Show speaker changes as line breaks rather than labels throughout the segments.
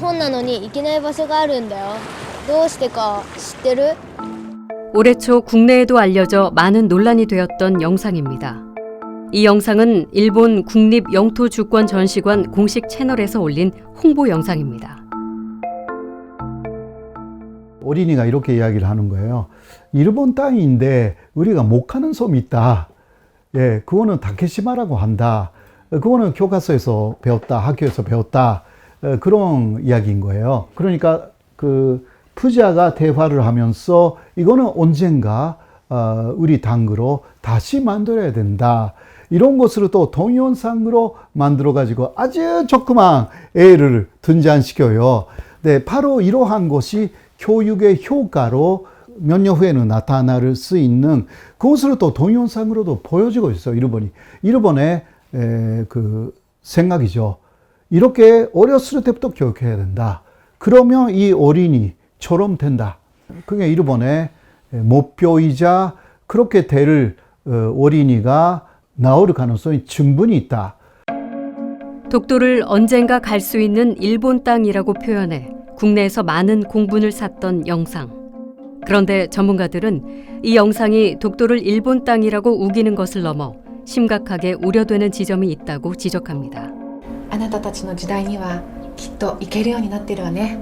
本なのに行けない場所があるんだよどうしてか知ってる
올해 초 국내에도 알려져 많은 논란이 되었던 영상입니다. 이 영상은 일본 국립 영토 주권 전시관 공식 채널에서 올린 홍보 영상입니다.
어린이가 이렇게 이야기를 하는 거예요. 일본 땅인데 우리가 못 가는 섬이 있다. 예, 그거는 다케시마라고 한다. 어, 그거는 교과서에서 배웠다, 학교에서 배웠다. 어, 그런 이야기인 거예요. 그러니까 그 푸자가 대화를 하면서 이거는 언젠가 어, 우리 당으로 다시 만들어야 된다. 이런 것으로 또 동영상으로 만들어 가지고 아주 조그만 애를 등장시켜요. 네, 바로 이러한 것이 교육의 효과로 몇 년 후에는 나타날 수 있는 그것을 또 동영상으로도 보여주고 있어요. 일본이. 일본의 에, 그 생각이죠. 이렇게 어렸을 때부터 교육해야 된다. 그러면 이 어린이처럼 된다. 그게 일본의 목표이자 그렇게 될 어, 어린이가 나올 가능성이 충분히 있다.
독도를 언젠가 갈 수 있는 일본 땅이라고 표현해 국내에서 많은 공분을 샀던 영상. 그런데 전문가들은 이 영상이 독도를 일본 땅이라고 우기는 것을 넘어 심각하게 우려되는 지점이 있다고 지적합니다.
あなたたちの時代にはきっと行けるようになってるわね。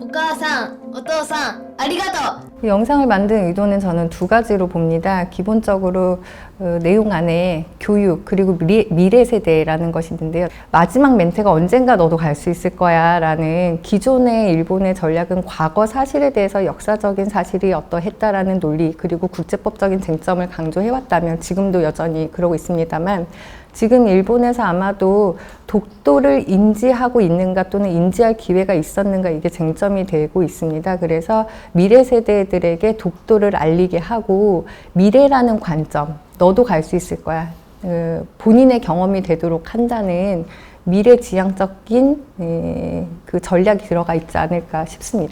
お母さんお父さんありがとう
이 영상을 만든 의도는 저는 두 가지로 봅니다. 기본적으로 어, 내용 안에 교육 그리고 미래, 미래 세대라는 것이 있는데요. 마지막 멘트가 언젠가 너도 갈 수 있을 거야라는 기존의 일본의 전략은 과거 사실에 대해서 역사적인 사실이 어떠했다라는 논리 그리고 국제법적인 쟁점을 강조해왔다면 지금도 여전히 그러고 있습니다만 지금 일본에서 아마도 독도를 인지하고 있는가 또는 인지할 기회가 있었는가 이게 쟁점이 되고 있습니다. 그래서 미래 세대들에게 독도를 알리게 하고 미래라는 관점, 너도 갈 수 있을 거야. 어, 본인의 경험이 되도록 한다는 미래 지향적인 에, 그 전략이 들어가 있지 않을까 싶습니다.